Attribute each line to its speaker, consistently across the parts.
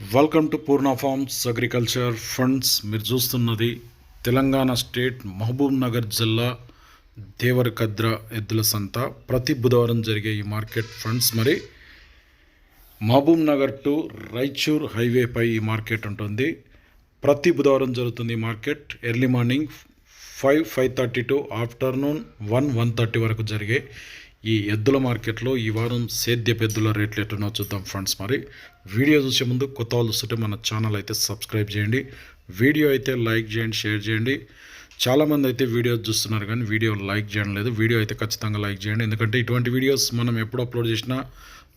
Speaker 1: Welcome to Purna farms agriculture funds మీరు చూస్తున్నది Telangana state Mahabub Nagar జిల్లా దేవరకద్ర ఎద్దుల సంత. ప్రతి బుధవారం జరిగే ఈ మార్కెట్ ఫండ్స్ మరి మహబూబ్ నగర్ టు రాయచూర్ హైవేపై ఈ మార్కెట్ ఉంటుంది. ప్రతి బుధవారం జరుగుతుంది ఈ market. Early morning five five thirty to afternoon one one thirty వరకు జరిగే ఈ ఎద్దుల మార్కెట్లో ఈ వారం సేద్య పెద్దుల రేట్లు ఎట్టునో చూద్దాం ఫ్రెండ్స్ మరి. వీడియో చూసే ముందు కొత్త వాళ్ళు చూస్తుంటే మన ఛానల్ అయితే సబ్స్క్రైబ్ చేయండి. వీడియో అయితే లైక్ చేయండి షేర్ చేయండి. చాలామంది అయితే వీడియో చూస్తున్నారు కానీ వీడియో లైక్ చేయడం లేదు. వీడియో అయితే ఖచ్చితంగా లైక్ చేయండి. ఎందుకంటే ఇటువంటి వీడియోస్ మనం ఎప్పుడు అప్లోడ్ చేసినా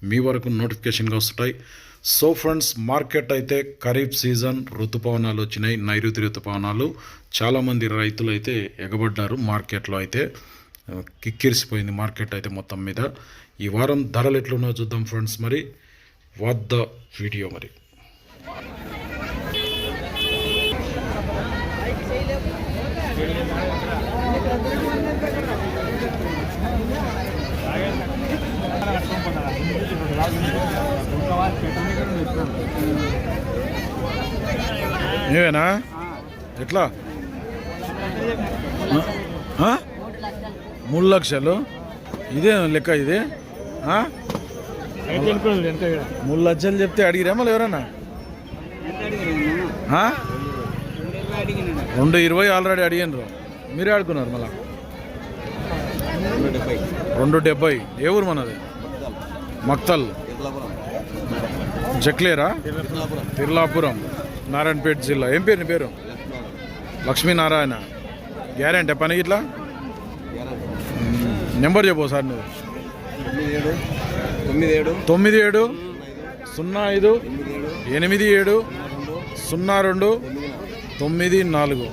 Speaker 1: మీ వరకు నోటిఫికేషన్గా వస్తుంటాయి. సో ఫ్రెండ్స్ మార్కెట్ అయితే ఖరీఫ్ సీజన్ ఋతుపవనాలు వచ్చినాయి. నైరుతి ఋతుపవనాలు చాలామంది రైతులు అయితే ఎగబడ్డారు మార్కెట్లో అయితే. కిక్కిరిసిపోయింది మార్కెట్ అయితే మొత్తం మీద. ఈ వారం ధరలు ఎట్లున్నాయో చూద్దాం ఫ్రెండ్స్ మరి. వాట్ ద వీడియో మరి. నీవేనా ఎట్లా? మూడు లక్షలు. ఇదే లెక్క ఇది. మూడు లక్షలు చెప్తే అడిగిరా మళ్ళీ ఎవరన్నా? రెండు ఇరవై ఆల్రెడీ అడిగినారు. మీరే ఆడుకున్నారు మళ్ళా? రెండు డెబ్బై. ఏ ఊరు మనది? మక్తల్. జక్లేరా? తిర్లాపురం. నారాయణపేట జిల్లా. ఏం పేరు నీ పేరు? లక్ష్మీనారాయణ. గ్యారెంటీ పని ఇట్లా నెంబర్ చెప్పు సార్ నువ్వు.
Speaker 2: తొమ్మిది ఏడు
Speaker 1: తొమ్మిది ఏడు సున్నా ఐదు ఎనిమిది ఏడు సున్నా రెండు తొమ్మిది నాలుగు.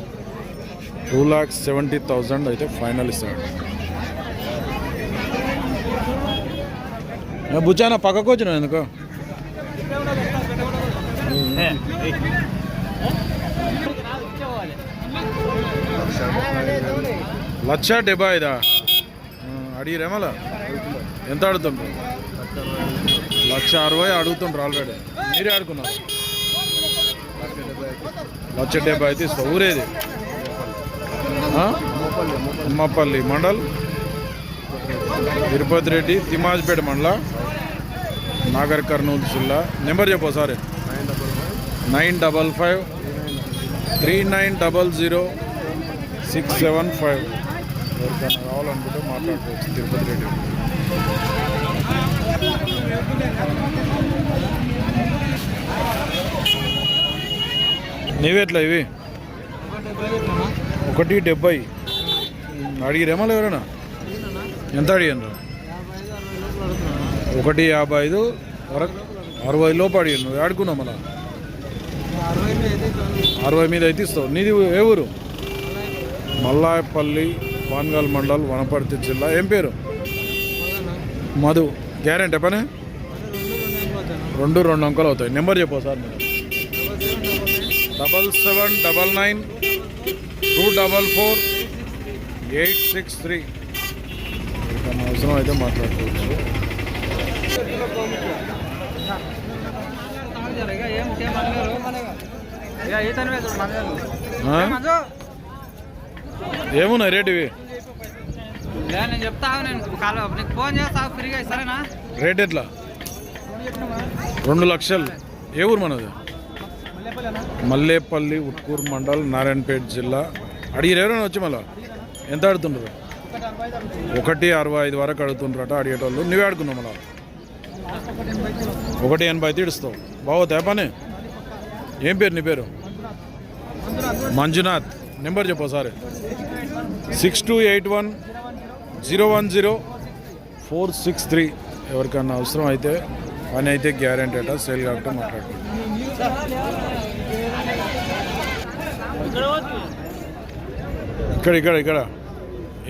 Speaker 1: టూ ల్యాక్స్ సెవెంటీ థౌజండ్ అయితే ఫైనల్ ఇస్తాడు. బుచ్చానా పక్కకు వచ్చిన ఎందుకో? లక్ష డెబ్బై ఐదా? అడిగిరే మళ్ళా ఎంత అడుగుతుండ్రు? లక్ష అరవై అడుగుతుండ్రు ఆల్రెడీ. మీరే ఆడుకున్నారు. లక్ష డెబ్బై అయితే ఇస్తా ఊరేది? ఉమ్మపల్లి మండల్? తిరుపతి రెడ్డి తిమాజ్పేట మండల? నాగర్ కర్నూలు జిల్లా. నెంబర్ చెప్పు sorry nine double five three nine double zero six seven five. ఎవరికైనా కావాలనుకుంటే మాట్లాడుకోవచ్చు. తిరుపతి రెడ్డి. నీవెట్లా ఇవి? ఒకటి డెబ్బై. అడిగిరేమో ఎవరైనా? ఎంత అడిగాను ఒకటి యాభై ఐదు వరకు అరవై లోపు అడిగాను నువ్వు ఆడుకున్నావు మళ్ళా? అరవై మీద అయితే ఇస్తావు. నీది ఏ ఊరు? మల్లాయపల్లి పాన్గల్ మండల్ వనపర్తి జిల్లా. ఏం పేరు? మధు. గ్యారెంటీ పని రెండు రెండు అంకెలు అవుతాయి. నెంబర్ చెప్పు సార్ మీరు. Double seven double nine two double four eight six three. అవసరం అయితే మాట్లాడుకోవచ్చు. ఆ? ఏమున్నాయి రేటు ఇవి?
Speaker 3: నేను నేను నీకు ఫోన్ ఫ్రీగా సరేనా
Speaker 1: రేట్ ఎట్లా? రెండు లక్షలు. ఏ ఊరు మనది? మల్లేపల్లి ఉట్కూరు మండల్ నారాయణపేట జిల్లా. అడిగిరు ఎవరైనా వచ్చి మళ్ళా? ఎంత ఆడుతుండ్రు ఒకటి అరవై ఐదు వరకు అడుగుతుండ్రట అడిగేటోళ్ళు. నువ్వే ఆడుకున్నావు మళ్ళా? ఒకటి ఎనభై అయితే ఇడుస్తావు. బాగోతా పని? ఏం పేరు నీ పేరు? మంజునాథ్. నెంబర్ చెప్పు sir six two eight one zero one zero four six three. ఎవరికన్నా అవసరం అయితే పని అయితే గ్యారంటీ అట సేల్ కాబట్టి మాట్లాడుతుంది ఇక్కడ ఇక్కడ ఇక్కడ.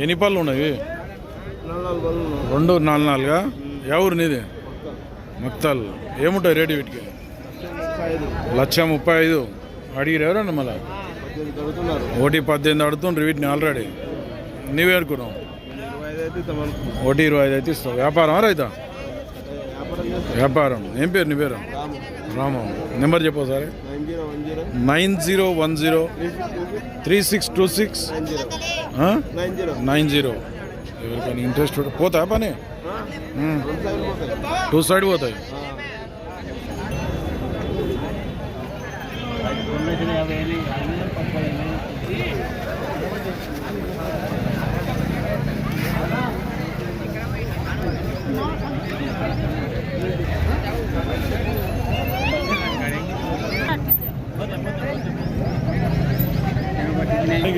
Speaker 1: ఎన్ని పళ్ళు ఉన్నాయి? రెండు నాలుగు నాలుగా? ఎవరు నీది? మక్తాల్. ఏముంటాయి రేటు వీటికి? లక్ష ముప్పై ఐదు. అడిగిరు ఎవరన్నా మళ్ళా? ఒకటి పద్దెనిమిది అడుగుతుండ్రు వీటిని ఆల్రెడీ నీవే అనుకున్నావు ఒకటి ఇరవై ఐదు అయితే ఇస్తావు. వ్యాపారం రైతా? వ్యాపారం ఏం పేరు నీ పేరు? రాము. నెంబర్ చెప్పు సరే
Speaker 2: nine zero one zero.
Speaker 1: Three six two six.
Speaker 2: Nine zero.
Speaker 1: ఎవరికైనా ఇంట్రెస్ట్ పోతా పని? టూ సైడ్ పోతాయి.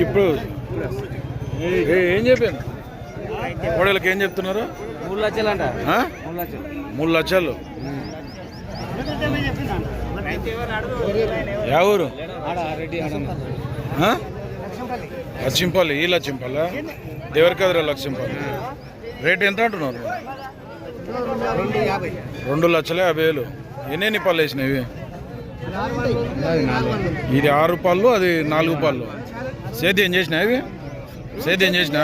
Speaker 1: ఇప్పుడు ఏ, ఏం చెప్పాను? కోడలకి ఏం చెప్తున్నారు?
Speaker 3: మూడు లక్షలు అంట? మూడు లక్షలు.
Speaker 1: యా ఊరు? ఈ లక్ష్మీపల్లి దేవరికద్ర లక్ష్మీపల్లి రేట్ ఎంత అంటున్నారు?
Speaker 3: రెండు
Speaker 1: లక్షల యాభై వేలు. ఎన్ని పళ్ళు వేసినాయి ఇది ఆరు పళ్ళు అది నాలుగు పళ్ళు. సేద్యం చేసినా ఇవి? సేద్యం చేసినా?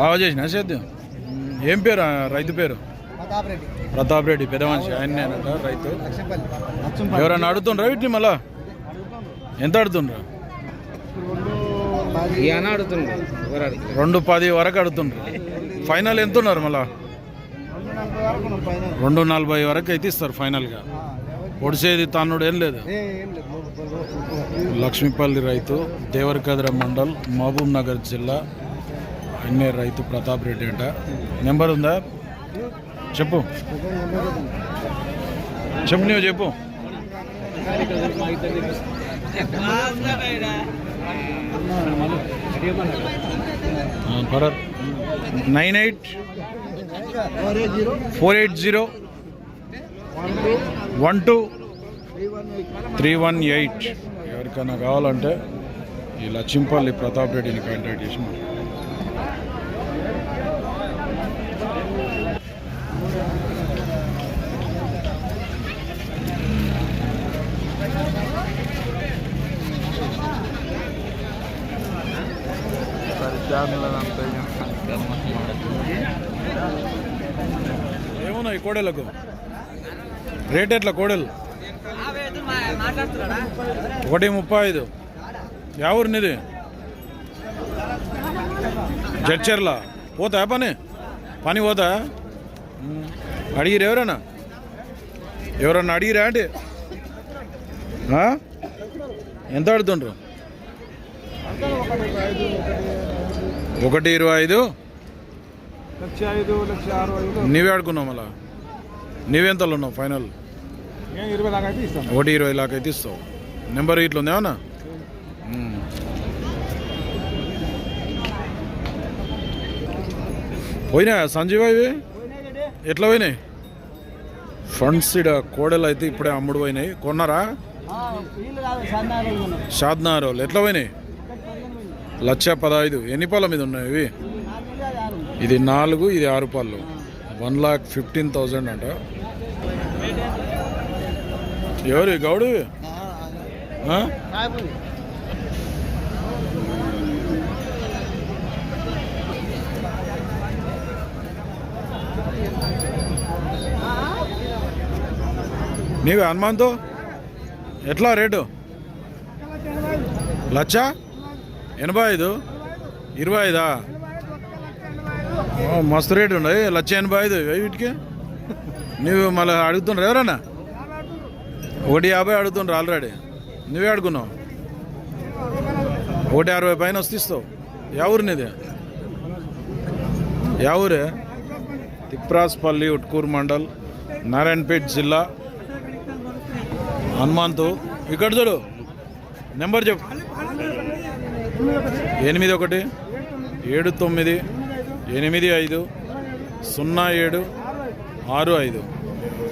Speaker 1: బాగా చేసినా సేద్యం? ఏం పేరు రైతు పేరు? ప్రతాప్ రెడ్డి. పెద్ద మనిషి. ఆయనేనట రైతు. ఎవరన్నా అడుగుతుండ్రా వీటిని మళ్ళా? ఎంత అడుగుతుండ్రా?
Speaker 3: అడుగుతుంది
Speaker 1: రెండు పది వరకు అడుగుతుండ్రు. ఫైనల్ ఎంత ఉన్నారు మళ్ళా? రెండు నలభై వరకు అయితే ఇస్తారు ఫైనల్గా పొడిసేది తన్నుడు ఏం లేదు. లక్ష్మీపల్లి రైతు దేవరకద్ర మండల్ మహబూబ్ నగర్ జిల్లా అన్నే రైతు ప్రతాప్ రెడ్డి అంట. నెంబర్ ఉందా? చెప్పు. చెప్పు నువ్వు చెప్పు. Bharat nine eight four eight zero one two three one eight. ఎవరికైనా కావాలంటే ఈ లచ్చింపల్లి ప్రతాప్ రెడ్డిని కాంటాక్ట్ చేసి మాట్లాడండి. ఏమున్నాయి కోడెలకు? రేట్ ఎట్లా కోడెలు? ఒకటి ముప్పై ఐదు ఎవరు నీది జడ్చర్ల? పోతా పని? పని పోతా. అడిగిరు ఎవరన్నా? ఎవరన్నా అడిగిరా అంటే? ఎంత అడుగుతుండ్రు? ఒకటి ఇరవై ఐదు.
Speaker 2: లక్ష ఐదు లక్ష ఆరు ఐదు.
Speaker 1: నీవే ఆడుకున్నావు మళ్ళా? నీవెంతలో ఉన్నావు ఫైనల్? ఒకటి ఇరవై లాక్ అయితే ఇస్తావు. నెంబర్ ఇట్లా ఉంది ఏమన్నా? మ్మ్. పోయినా సంజీవ్ ఇవి ఎట్లా పోయినాయి? ఫండ్స్ ఇడ కోడలు అయితే ఇప్పుడే అమ్ముడు పోయినాయి. కొన్నారా? వాళ్ళు ఎట్లా పోయినాయి? లక్ష పదహైదు. ఎన్ని పాల మీద ఉన్నాయి ఇవి? ఇది నాలుగు ఇది ఆరు పాలు. వన్ లాక్ ఫిఫ్టీన్ థౌజండ్ అంట. ఎవరు గౌడు? నీవే హనుమాన్తో ఎట్లా రేటు? లచ్చ? ఎనభై ఐదు? ఇరవై ఐదా? మస్తు రేటు ఉన్నాయి లచ్చ ఎనభై ఐదు. వీటికి? నువ్వు మళ్ళీ అడుగుతుండ్రు ఎవరన్నా? ఒకటి యాభై అడుగుతుండ్రు ఆల్రెడీ. నువ్వే అడుగున్నావు. ఒకటి అరవై పైన వస్తావు ఎవరు యా నీది? యా ఊరే? తిప్రాస్పల్లి ఉట్కూరు మండల్ నారాయణపేట్ జిల్లా హనుమంతు. ఇక్కడ చూడు. నెంబర్ చెప్పు. ఎనిమిది ఒకటి ఏడు తొమ్మిది ఎనిమిది ఐదు సున్నా ఏడు ఆరు ఐదు.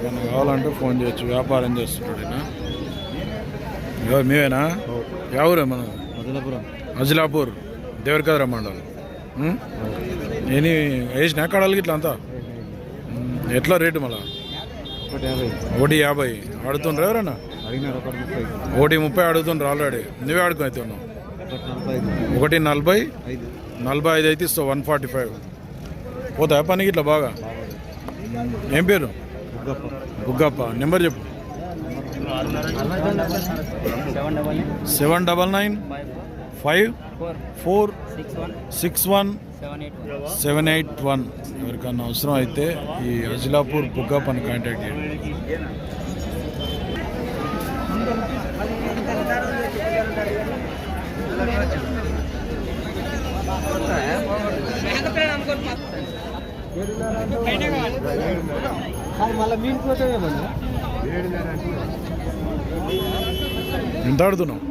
Speaker 1: ఏమైనా కావాలంటే ఫోన్ చేయొచ్చు వ్యాపారం చేస్తుంటాడు ఈయన. ఎవరు మీవేనా ఎవరు మన?
Speaker 2: మదిలాపురం.
Speaker 1: అజిలాపూర్ దేవరకద్ర మండలం? ఎన్ని వేసినా కడాలకి ఇట్లా అంతా? ఎట్లా రేటు మళ్ళా?
Speaker 2: ఒకటి యాభై.
Speaker 1: ఆడుతుండ్రు ఎవరన్నా?
Speaker 2: ఒకటి ముప్పై.
Speaker 1: ఆడుతుండ్రు ఆల్రెడీ. నువ్వే ఆడుకుని అయితే ఉన్నావు.
Speaker 2: ఒకటి నలభై
Speaker 1: నలభై
Speaker 2: ఐదు
Speaker 1: అయితే ఇస్తావు వన్ ఫార్టీ ఫైవ్. పోతాయా పని ఇట్లా బాగా? ఏం పేరు? బుగ్గప్ప నెంబర్ చెప్పు.
Speaker 3: Seven double
Speaker 1: nine five
Speaker 3: four six one seven eight
Speaker 1: one. ఎవరికన్నా అవసరం అయితే ఈ అజిలాపూర్ బుగ్గప్పని కాంటాక్ట్ చేయండి. ఎంత ఆడుతున్నావు?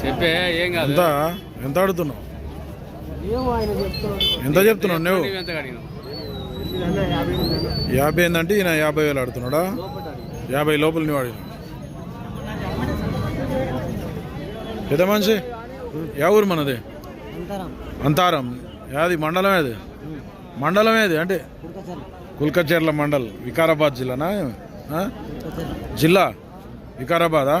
Speaker 3: చెప్పే ఏం
Speaker 1: ఎంత? ఎంత ఆడుతున్నావు?
Speaker 2: ఏమో ఆయన చెప్తున్నాడు.
Speaker 1: ఎంత చెప్తున్నావు నువ్వు? యాభై ఏందంటే ఈయన యాభై వేలు ఆడుతున్నాడా? యాభై లోపల నువ్వు ఆడిన పెద్ద మనిషి? యా ఊరు మనది? అంతారం. యాది మండలం ఏది? మండలం ఏది? అంటే కుల్కచేర్ల. మండల్ వికారాబాద్ జిల్లానా? జిల్లా? వికారాబాదా?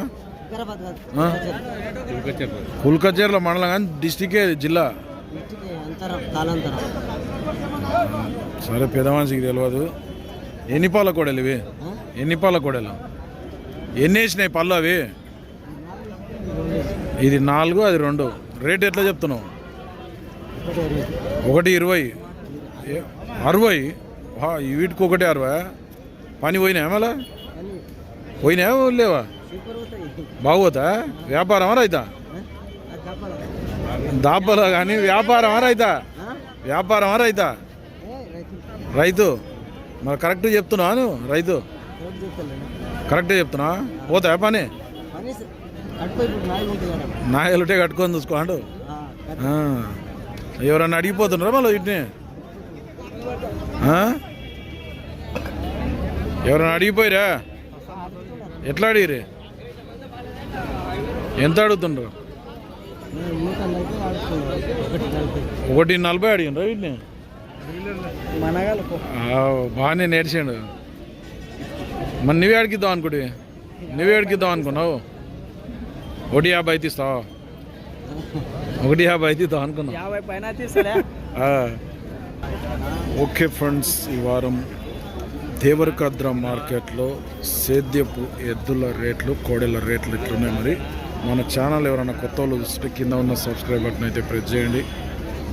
Speaker 1: కుల్కచేర్ల. మండలం కానీ డిస్టిక్ ఏది? జిల్లా? సరే పెద్ద మనిషికి తెలియదు ఎన్ని పాల కోడలు ఇవి? ఎన్ని పాల కోడలు ఎన్ని వేసినాయి పళ్ళు అవి? ఇది నాలుగు అది రెండు. రేట్ ఎట్లా చెప్తున్నావు?
Speaker 2: ఒకటి ఇరవై.
Speaker 1: అరవై? వీటికి ఒకటి అరవై? పని పోయినాయా మళ్ళా?
Speaker 2: కానీ
Speaker 1: పోయినాయా లేవా? బాగోతా? వ్యాపారమా రైతా? దాపలో కానీ వ్యాపారమా రైతా? వ్యాపారమా రైతా?
Speaker 2: రైతు.
Speaker 1: మరి కరెక్ట్ చెప్తున్నావా నువ్వు రైతు. కరెక్టే చెప్తున్నా? పోతా పని? నాయలుంటే కట్టుకొని చూసుకో అంటూ.
Speaker 2: ఆ, కట్టు.
Speaker 1: ఆ. ఎవరన్నా అడిగిపోతున్నారా మళ్ళీ వీటిని? ఎవరన్నా అడిగిపోయిరా? ఎట్లా అడిగిరి ఎంత అడుగుతుండ్రు?
Speaker 2: నలభై ఒకటి నలభై
Speaker 1: అడిగిండ్రా వీటిని? బాగానే నేర్చాడు. మరి నువ్వే అడిగిద్దాం అనుకోటి నువ్వే అడిగిద్దాం అనుకున్నావు. ఒకటి యాభై తీస్తావా ఒకటి యాభై అయితే
Speaker 2: యాభై పైన
Speaker 1: ఆ. ఓకే ఫ్రెండ్స్ ఈ వారం దేవరకద్ర మార్కెట్లో సేద్యపు ఎద్దుల రేట్లు కోడెల రేట్లు ఎట్లున్నాయి మరి. మన ఛానల్ ఎవరైనా కొత్త వాళ్ళు చూస్తే కింద ఉన్న సబ్స్క్రైబ్ బటన్ అయితే ప్రెస్ చేయండి.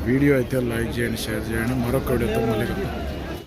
Speaker 1: వీడియో అయితే లైక్ చేయండి షేర్ చేయండి. మరొక వీడియోతో మళ్ళీ.